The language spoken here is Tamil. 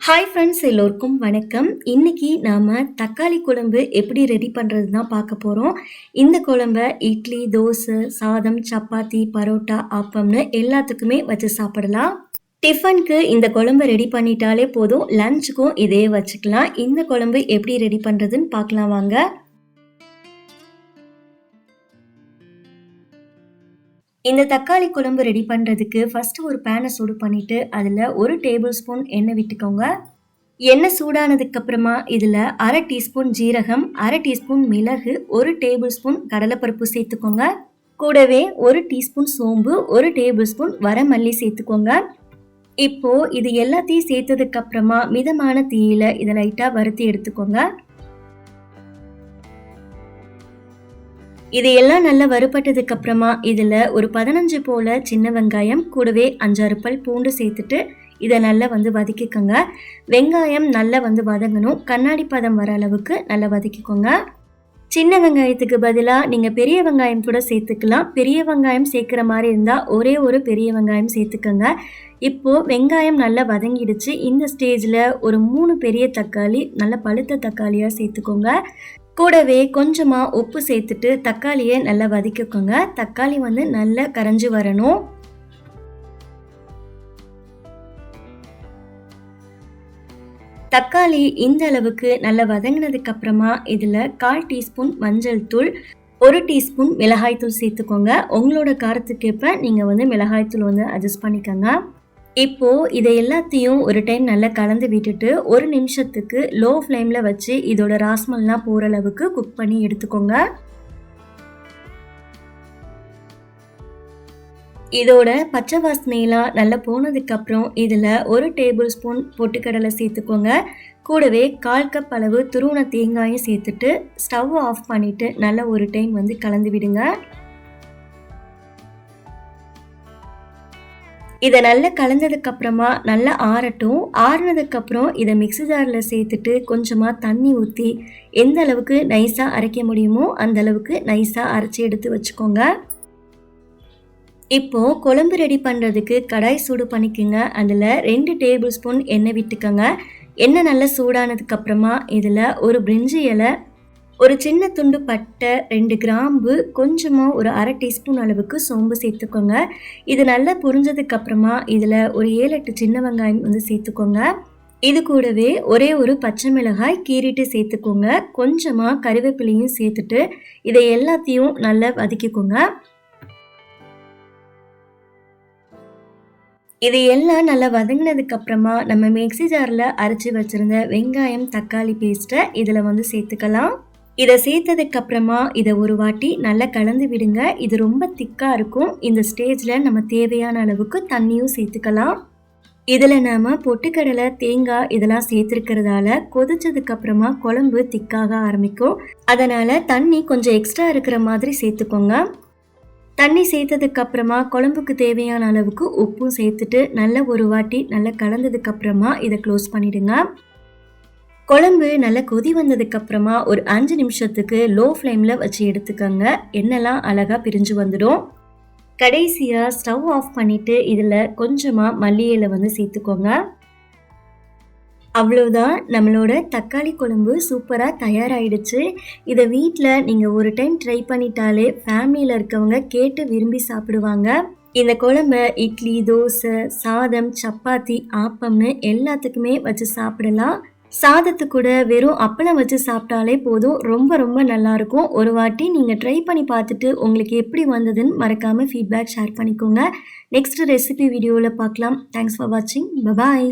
ஹாய் ஃப்ரெண்ட்ஸ் எல்லோருக்கும் வணக்கம். இன்றைக்கி நாம் தக்காளி குழம்பு எப்படி ரெடி பண்ணுறது தான் பார்க்க போகிறோம் இந்த குழம்ப இட்லி தோசை சாதம் சப்பாத்தி பரோட்டா ஆப்பம்னு எல்லாத்துக்குமே வச்சு சாப்பிடலாம். டிஃபனுக்கு இந்த குழம்பு ரெடி பண்ணிட்டாலே போதும். லஞ்சுக்கும் இதே வச்சுக்கலாம். இந்த குழம்பு எப்படி ரெடி பண்ணுறதுன்னு பார்க்கலாம் வாங்க. இந்த தக்காளி குழம்பு ரெடி பண்ணுறதுக்கு ஃபஸ்ட்டு ஒரு பேனை சூடு பண்ணிவிட்டு அதில் ஒரு டேபிள் ஸ்பூன் எண்ணெய் விட்டுக்கோங்க. எண்ணெய் சூடானதுக்கப்புறமா இதில் அரை டீஸ்பூன் ஜீரகம் அரை டீஸ்பூன் மிளகு ஒரு டேபிள் ஸ்பூன் கடலைப்பருப்பு சேர்த்துக்கோங்க. கூடவே ஒரு டீஸ்பூன் சோம்பு ஒரு டேபிள் ஸ்பூன் வரமல்லி சேர்த்துக்கோங்க. இப்போது இது எல்லாத்தையும் சேர்த்ததுக்கப்புறமா மிதமான தீயில இதை லைட்டாக வறுத்தி எடுத்துக்கோங்க. இது எல்லாம் நல்லா வறுபட்டதுக்கு அப்புறமா இதில் ஒரு பதினஞ்சு போல் சின்ன வெங்காயம் கூடவே அஞ்சாறு பல் பூண்டு சேர்த்துட்டு இதை நல்லா வந்து வதக்கிக்கோங்க. வெங்காயம் நல்லா வந்து வதங்கணும். கண்ணாடி பதம் வர அளவுக்கு நல்லா வதக்கிக்கோங்க. சின்ன வெங்காயத்துக்கு பதிலாக நீங்கள் பெரிய வெங்காயம் கூட சேர்த்துக்கலாம். பெரிய வெங்காயம் சேர்க்குற மாதிரி இருந்தால் ஒரே ஒரு பெரிய வெங்காயம் சேர்த்துக்கோங்க. இப்போது வெங்காயம் நல்லா வதங்கிடுச்சு. இந்த ஸ்டேஜில் ஒரு மூணு பெரிய தக்காளி நல்ல பழுத்த தக்காளியாக சேர்த்துக்கோங்க. கூடவே கொஞ்சமாக உப்பு சேர்த்துட்டு தக்காளியை நல்லா வதக்கிக்கோங்க. தக்காளி வந்து நல்லா கரைஞ்சி வரணும். தக்காளி இந்த அளவுக்கு நல்லா வதங்கினதுக்கு அப்புறமா இதில் கால் டீஸ்பூன் மஞ்சள் தூள் ஒரு டீஸ்பூன் மிளகாய்த்தூள் சேர்த்துக்கோங்க. உங்களோட காரத்துக்கேற்ப நீங்கள் வந்து மிளகாய்த்தூள் வந்து அட்ஜஸ்ட் பண்ணிக்கோங்க. இப்போது இதை எல்லாத்தையும் ஒரு டைம் நல்லா கலந்து விட்டுட்டு ஒரு நிமிஷத்துக்கு லோ ஃப்ளேமில் வச்சு இதோட ராஸ்மல்லாம் போகிற அளவுக்கு குக் பண்ணி எடுத்துக்கோங்க. இதோட பச்சை வாசனையெல்லாம் நல்லா போனதுக்கப்புறம் இதில் ஒரு டேபிள் ஸ்பூன் பொட்டுக்கடலை சேர்த்துக்கோங்க. கூடவே கால் கப் அளவு துருவன தேங்காயும் சேர்த்துட்டு ஸ்டவ் ஆஃப் பண்ணிவிட்டு நல்லா ஒரு டைம் வந்து கலந்து விடுங்க. இதை நல்லா கலந்ததுக்கு அப்புறமா நல்லா ஆறட்டும். ஆறுனதுக்கப்புறம் இதை மிக்சி ஜாரில் சேர்த்துட்டு கொஞ்சமாக தண்ணி ஊற்றி எந்த அளவுக்கு நைஸாக அரைக்க முடியுமோ அந்த அளவுக்கு நைஸாக அரைச்சி எடுத்து வச்சுக்கோங்க. இப்போது குழம்பு ரெடி பண்ணுறதுக்கு கடாய் சூடு பண்ணிக்கோங்க. அதில் ரெண்டு டேபிள் ஸ்பூன் எண்ணெய் விட்டுக்கோங்க. எண்ணெய் நல்லா சூடானதுக்கப்புறமா இதில் ஒரு பிரிஞ்சி இலை ஒரு சின்ன துண்டு பட்டை ரெண்டு கிராம்பு கொஞ்சமாக ஒரு அரை டீஸ்பூன் அளவுக்கு சோம்பு சேர்த்துக்கோங்க. இது நல்லா புரிஞ்சதுக்கப்புறமா இதில் ஒரு ஏழு எட்டு சின்ன வெங்காயம் வந்து சேர்த்துக்கோங்க. இது கூடவே ஒரே ஒரு பச்சை மிளகாய் கீறிட்டு சேர்த்துக்கோங்க. கொஞ்சமாக கருவேப்பிலையும் சேர்த்துட்டு இதை எல்லாத்தையும் நல்லா வதக்கிக்கோங்க. இது எல்லாம் நல்லா வதங்கினதுக்கு அப்புறமா நம்ம மிக்சி ஜாரில் அரைச்சி வச்சுருந்த வெங்காயம் தக்காளி பேஸ்ட்டை இதில் வந்து சேர்த்துக்கலாம். இதை சேர்த்ததுக்கு அப்புறமா இதை ஒரு வாட்டி நல்லா கலந்து விடுங்க. இது ரொம்ப திக்காக இருக்கும். இந்த ஸ்டேஜில் நம்ம தேவையான அளவுக்கு தண்ணியும் சேர்த்துக்கலாம். இதில் நாம் பொட்டுக்கடலை தேங்காய் இதெல்லாம் சேர்த்துருக்கிறதால கொதிச்சதுக்கு அப்புறமா குழம்பு திக்காக ஆரம்பிக்கும். அதனால் தண்ணி கொஞ்சம் எக்ஸ்ட்ரா இருக்கிற மாதிரி சேர்த்துக்கோங்க. தண்ணி சேர்த்ததுக்கு அப்புறமா குழம்புக்கு தேவையான அளவுக்கு உப்பும் சேர்த்துட்டு நல்ல ஒரு வாட்டி நல்லா கலந்ததுக்கு அப்புறமா இதை க்ளோஸ் பண்ணிவிடுங்க குழம்பு நல்லா கொதி வந்ததுக்கப்புறமா ஒரு அஞ்சு நிமிஷத்துக்கு லோ ஃப்ளேமில் வச்சு எடுத்துக்கோங்க. எண்ணெய்லாம் அழகாக பிரிஞ்சு வந்துடும். கடைசியாக ஸ்டவ் ஆஃப் பண்ணிவிட்டு இதில் கொஞ்சமாக மல்லியில் வந்து சேர்த்துக்கோங்க. அவ்வளோதான் நம்மளோட தக்காளி குழம்பு சூப்பராக தயாராகிடுச்சு இதை வீட்டில் நீங்கள் ஒரு டைம் ட்ரை பண்ணிட்டாலே ஃபேமிலியில் இருக்கவங்க கேட்டு விரும்பி சாப்பிடுவாங்க. இந்த குழம்ப இட்லி தோசை சாதம் சப்பாத்தி ஆப்பம்னு எல்லாத்துக்குமே வச்சு சாப்பிடலாம். சாதத்து கூட வெறும் அப்பளம் வச்சு சாப்பிட்டாலே போதும். ரொம்ப ரொம்ப நல்லாயிருக்கும். ஒரு வாட்டி நீங்கள் ட்ரை பண்ணி பார்த்துட்டு உங்களுக்கு எப்படி வந்ததுன்னு மறக்காமல் ஃபீட்பேக் ஷேர் பண்ணிக்கோங்க. நெக்ஸ்ட் ரெசிபி வீடியோவில் பார்க்கலாம். தேங்க்ஸ் ஃபார் வாட்சிங் பபாய்